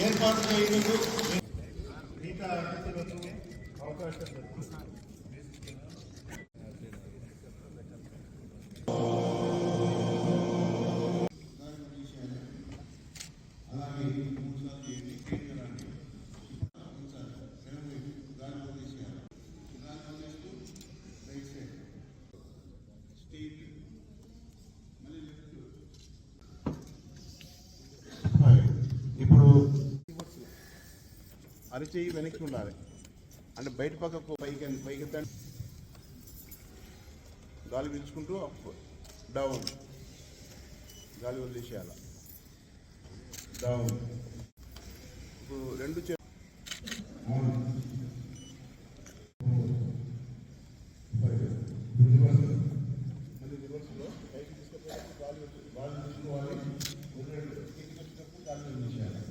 ఏర్పాటు చేయడంలో మిగతా అతిథులకు అవకాశం అరచేయి వెనక్కి ఉండాలి. అంటే బయట పక్కకు పైకి పైకి గాలి పీల్చుకుంటూ అప్ డౌన్. గాలి వదిలేసేయాల. డౌన్. ఇప్పుడు రెండు చే గాలి రివర్స్లో పైకి తీసుకుపోయి గాలి వదిలి- గాలి వదిలేసేయాలి.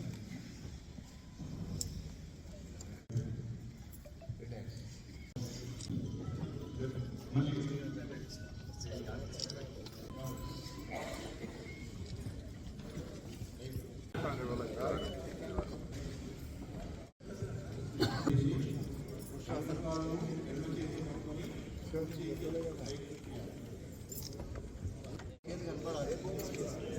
వదిలేయాలి. కిందికి వచ్చినప్పుడు గాలి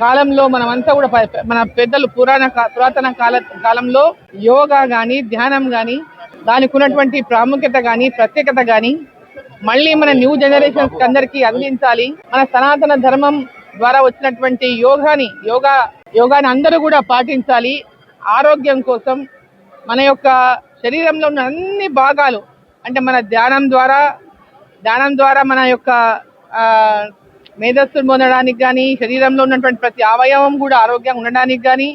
కాలంలో మనమంతా కూడా మన పెద్దలు పురాణ పురాతన కాల కాలంలో యోగా కానీ ధ్యానం కానీ దానికి ఉన్నటువంటి ప్రాముఖ్యత కానీ ప్రత్యేకత కానీ మళ్ళీ మన న్యూ జనరేషన్స్ అందరికీ అందించాలి. మన సనాతన ధర్మం ద్వారా వచ్చినటువంటి యోగాని యోగా యోగాని అందరూ కూడా పాటించాలి. ఆరోగ్యం కోసం మన యొక్క శరీరంలో ఉన్న అన్ని భాగాలు అంటే మన ధ్యానం ద్వారా ధ్యానం ద్వారా మన యొక్క ఆ, మేధస్సును పొందడానికి కానీ శరీరంలో ఉన్నటువంటి ప్రతి అవయవం కూడా ఆరోగ్యంగా ఉండడానికి కానీ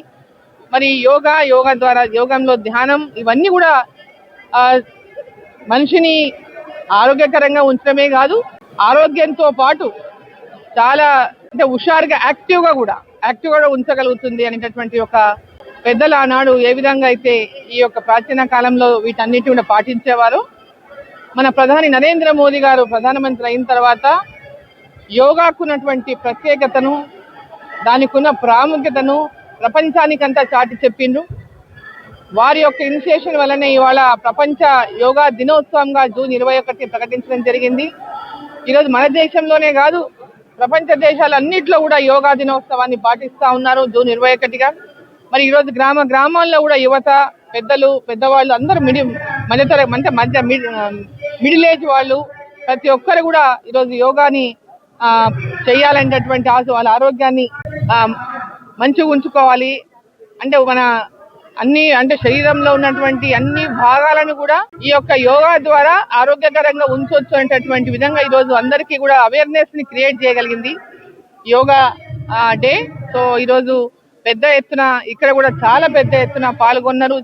మరి యోగా యోగా ద్వారా యోగంలో ధ్యానం ఇవన్నీ కూడా ఆ, మనిషిని ఆరోగ్యకరంగా ఉంచడమే కాదు ఆరోగ్యంతో పాటు చాలా అంటే హుషారుగా యాక్టివ్గా కూడా యాక్టివ్గా కూడా ఉంచగలుగుతుంది అనేటటువంటి ఒక పెద్దలు ఆనాడు ఏ విధంగా అయితే ఈ యొక్క ప్రాచీన కాలంలో వీటన్నిటి కూడా పాటించేవారు? మన ప్రధాని నరేంద్ర మోదీ గారు ప్రధానమంత్రి అయిన తర్వాత యోగాకున్నటువంటి ప్రత్యేకతను దానికి ఉన్న ప్రాముఖ్యతను ప్రపంచానికంతా చాటి చెప్పిండ్రు వారి యొక్క ఇనిషియేషన్ వల్లనే ఇవాళ ప్రపంచ యోగా దినోత్సవంగా జూన్ ఇరవై ఒకటి ప్రకటించడం జరిగింది. ఈరోజు మన దేశంలోనే కాదు ప్రపంచ దేశాలన్నింటిలో కూడా యోగా దినోత్సవాన్ని పాటిస్తా ఉన్నారు జూన్ ఇరవై ఒకటిగా. మరి ఈరోజు గ్రామ గ్రామాల్లో కూడా యువత పెద్దలు పెద్దవాళ్ళు అందరూ మిడి మధ్యతర అంటే మధ్య మిడిల్ ఏజ్ వాళ్ళు ప్రతి ఒక్కరు కూడా ఈరోజు యోగాని చేయాలనేటటువంటి ఆశ వాళ్ళ ఆరోగ్యాన్ని మంచిగా ఉంచుకోవాలి. అంటే మన అన్ని అంటే శరీరంలో ఉన్నటువంటి అన్ని భాగాలను కూడా ఈ యొక్క యోగా ద్వారా ఆరోగ్యకరంగా ఉంచవచ్చు అనేటటువంటి విధంగా ఈరోజు అందరికీ కూడా అవేర్నెస్ని క్రియేట్ చేయగలిగింది. యోగా డే సో ఈరోజు పెద్ద ఎత్తున ఇక్కడ కూడా చాలా పెద్ద ఎత్తున పాల్గొన్నారు.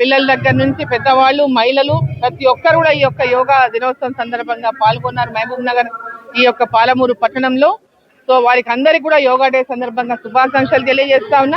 పిల్లల దగ్గర నుంచి పెద్దవాళ్ళు మహిళలు ప్రతి ఒక్కరు కూడా ఈ యొక్క యోగా దినోత్సవం సందర్భంగా పాల్గొన్నారు. మహబూబ్ నగర్ ఈ యొక్క పాలమూరు పట్టణంలో. సో వారికి అందరికీ కూడా యోగా డే సందర్భంగా శుభాకాంక్షలు తెలియజేస్తా ఉన్నా.